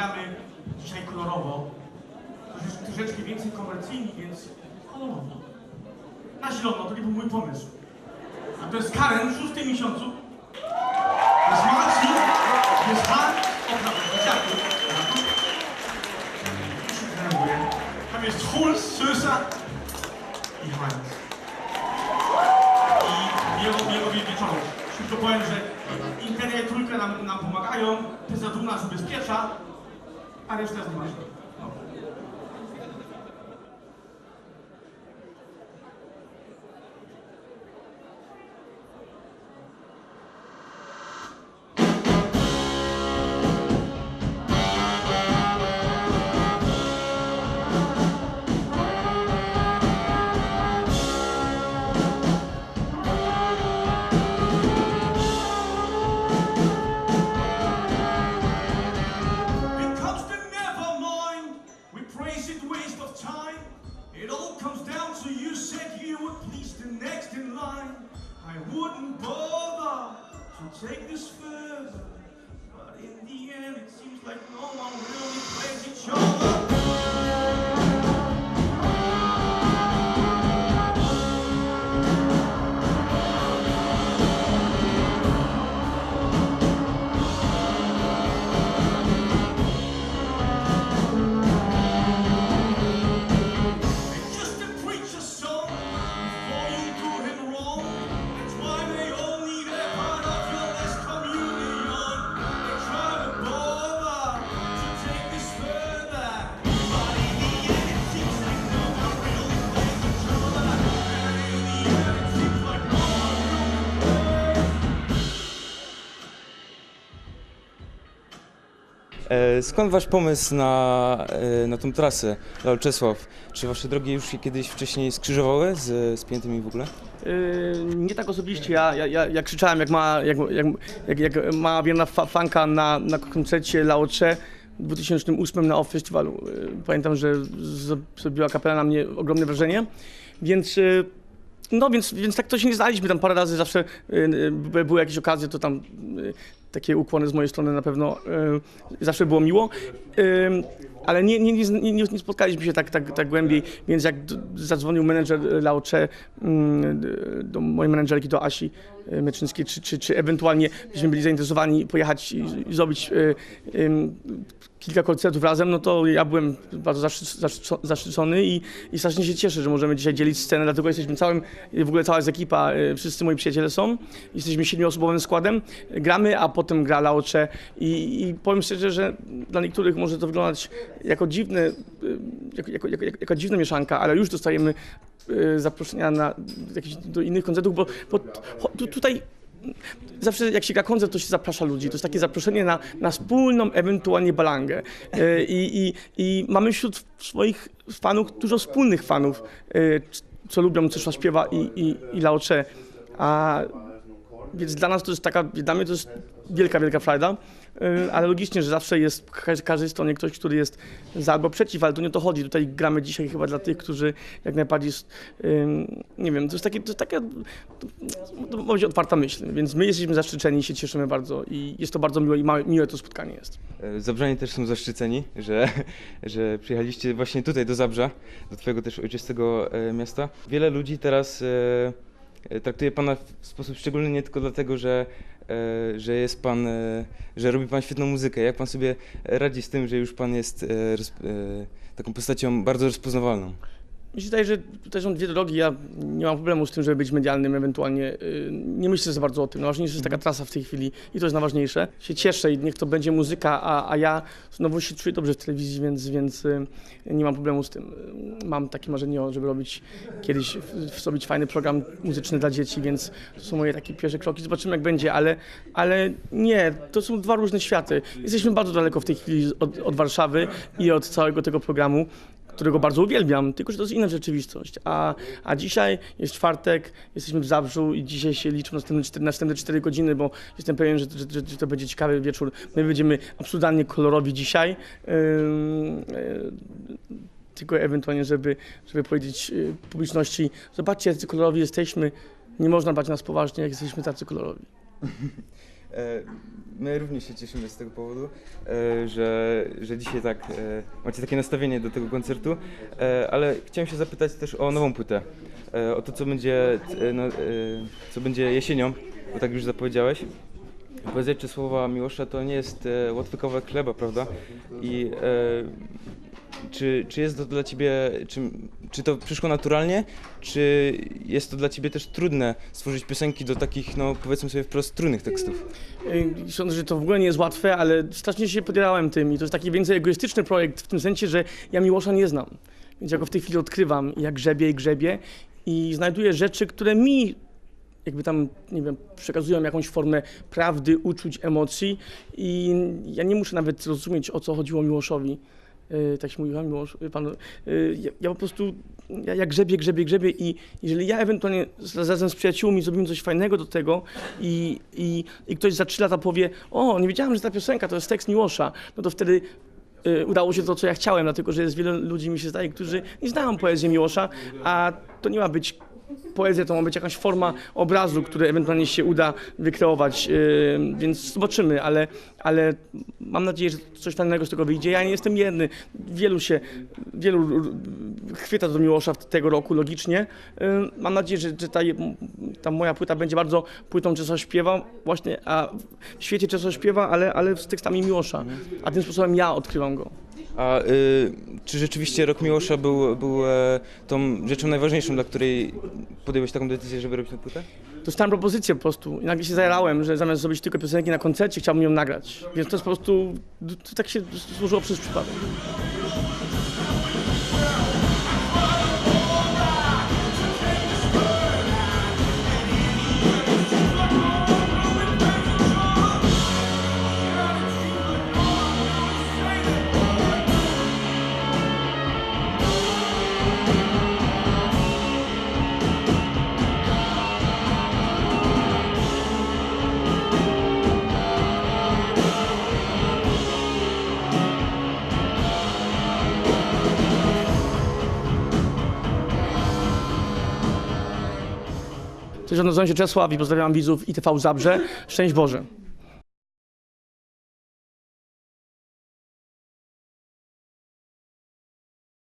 gramy dzisiaj kolorowo, troszeczkę, troszeczkę więcej komercyjni, więc kolorowo. Na zielono, to nie był mój pomysł. A to jest Karen w szóstym miesiącu. Jest Marcin, jest Han, okna, dziadku. Tam jest Hulz, Sösa i Heinz. I jego, jego wieczorem. Szybko powiem, że Interia Trójka nam, nam pomagają, PZU nas ubezpiecza, a reszta jest nieważna. No. It take this further. But in the end, it seems like no one really plays each other. Skąd wasz pomysł na, e, na tą trasę, Lol Czesław? Czy wasze drogi już się kiedyś wcześniej skrzyżowały z, z piętymi w ogóle? Yy, nie tak osobiście, ja, ja, ja, ja krzyczałem jak ma, jak, jak, jak, jak ma wierna fa fanka na, na koncercie Laocze w 2008 na OFF Festiwalu. Pamiętam, że zrobiła kapela na mnie ogromne wrażenie, więc... No więc, więc tak to się nie znaliśmy, tam parę razy zawsze by- były jakieś okazje, to tam takie ukłony z mojej strony na pewno yy, zawsze było miło. Yy, ale nie, nie, nie, nie, spotkaliśmy się tak, tak, tak głębiej, więc jak zadzwonił menedżer Laocze mm, do mojej menedżerki, do Asi y, Meczyńskiej, czy, czy, czy ewentualnie byśmy byli zainteresowani pojechać i, zrobić y, kilka koncertów razem, no to ja byłem bardzo zaszczy- zaszczy- zaszczycony i, i strasznie się cieszę, że możemy dzisiaj dzielić scenę, dlatego jesteśmy całym, w ogóle cała jest ekipa, y, wszyscy moi przyjaciele są, jesteśmy siedmioosobowym składem, gramy, a potem gra Laocze i, i powiem szczerze, że dla niektórych może to wyglądać jako dziwne, y, jako, jako, jako, jako dziwna mieszanka, ale już dostajemy y, zaproszenia na do innych koncertów, bo, bo tutaj zawsze jak się gra koncert, to się zaprasza ludzi. To jest takie zaproszenie na, na wspólną, ewentualnie balangę. Y, I, i, I mamy wśród swoich fanów dużo wspólnych fanów, co lubią Czesław śpiewa i, i, i Laocze. A więc dla nas to jest taka, dla mnie to jest wielka, wielka frajda, y, ale logicznie, że zawsze jest w ka- każdej stronie ktoś, który jest za albo przeciw, ale to nie o to chodzi. Tutaj gramy dzisiaj chyba dla tych, którzy jak najbardziej, nie wiem, to jest takie, to jest taka, to, może otwarta myśl, więc my jesteśmy zaszczyceni się cieszymy bardzo i jest to bardzo miłe i miłe to spotkanie jest. E, Zabrzanie też są zaszczyceni, że, że przyjechaliście właśnie tutaj do Zabrza, do twojego też ojczystego e, miasta. Wiele ludzi teraz e, traktuje pana w sposób szczególny nie tylko dlatego, że, e, że jest pan, e, że robi pan świetną muzykę. Jak pan sobie radzi z tym, że już pan jest taką postacią bardzo rozpoznawalną? Mi się wydaje, że tutaj są dwie drogi. Ja nie mam problemu z tym, żeby być medialnym ewentualnie. y, Nie myślę za bardzo o tym. Najważniejsze jest taka trasa w tej chwili i to jest najważniejsze. Się cieszę i niech to będzie muzyka, a, a ja znowu się czuję dobrze w telewizji, więc, więc y, nie mam problemu z tym. Mam takie marzenie, żeby robić kiedyś, zrobić fajny program muzyczny dla dzieci, więc to są moje takie pierwsze kroki. Zobaczymy jak będzie, ale, ale nie, to są dwa różne światy. Jesteśmy bardzo daleko w tej chwili od, od Warszawy i od całego tego programu którego bardzo uwielbiam, tylko że to jest inna rzeczywistość. A, a dzisiaj jest czwartek, jesteśmy w Zabrzu i dzisiaj się liczą następne, następne 4 godziny, bo jestem pewien, że, że, że, że to będzie ciekawy wieczór. My będziemy absurdalnie kolorowi dzisiaj. Ym, yy, tylko ewentualnie, żeby, żeby powiedzieć yy, publiczności, zobaczcie, jacy kolorowi jesteśmy, nie można brać nas poważnie, jak jesteśmy tacy kolorowi. E, My również się cieszymy z tego powodu, e, że, że dzisiaj tak e, macie takie nastawienie do tego koncertu, ale chciałem się zapytać też o nową płytę, o to co będzie, no, co będzie jesienią, bo tak już zapowiedziałeś. Poezja czy słowa Miłosza to nie jest łatwy kawałek chleba, prawda? I czy, czy jest to dla ciebie, czy, czy to przyszło naturalnie, czy jest to dla ciebie też trudne stworzyć piosenki do takich, no powiedzmy sobie wprost, trudnych tekstów? Y, Sądzę, że to w ogóle nie jest łatwe, ale strasznie się podjarałem tym i to jest taki więcej egoistyczny projekt w tym sensie, że ja Miłosza nie znam. Więc ja go w tej chwili odkrywam, jak grzebie i grzebie i znajduję rzeczy, które mi jakby tam, nie wiem, przekazują jakąś formę prawdy, uczuć, emocji i ja nie muszę nawet zrozumieć, o co chodziło Miłoszowi. Yy, tak się mówiła, Miłosz, y, pan, yy, ja, ja po prostu, ja, ja grzebię, grzebię, grzebię i jeżeli ja ewentualnie razem z przyjaciółmi zrobimy coś fajnego do tego i, i, i ktoś za trzy lata powie, o, nie wiedziałem, że ta piosenka to jest tekst Miłosza, no to wtedy y, udało się to, co ja chciałem, dlatego że jest wiele ludzi, mi się zdaje, którzy nie znają poezji Miłosza, a to nie ma być poezja, to ma być jakaś forma obrazu, który ewentualnie się uda wykreować, y, więc zobaczymy, ale, ale mam nadzieję, że coś fajnego z tego wyjdzie. Ja nie jestem jedny, wielu się, wielu chwyta do Miłosza tego roku, logicznie. Y, Mam nadzieję, że, że ta, ta moja płyta będzie bardzo płytą Czesława Śpiewa, właśnie, a w świecie Czesława Śpiewa, ale, ale z tekstami Miłosza, a tym sposobem ja odkrywam go. A y, czy rzeczywiście rok Miłosza był, był e, tą rzeczą najważniejszą, dla której podjąłeś taką decyzję, żeby robić tę płytę? Dostałem propozycję po prostu i nagle się zajarałem, że zamiast zrobić tylko piosenki na koncercie, chciałbym ją nagrać. Więc to jest po prostu, tak się złożyło przez przypadek. Nazywam się Czesław i pozdrawiam widzów ITV Zabrze. Szczęść Boże.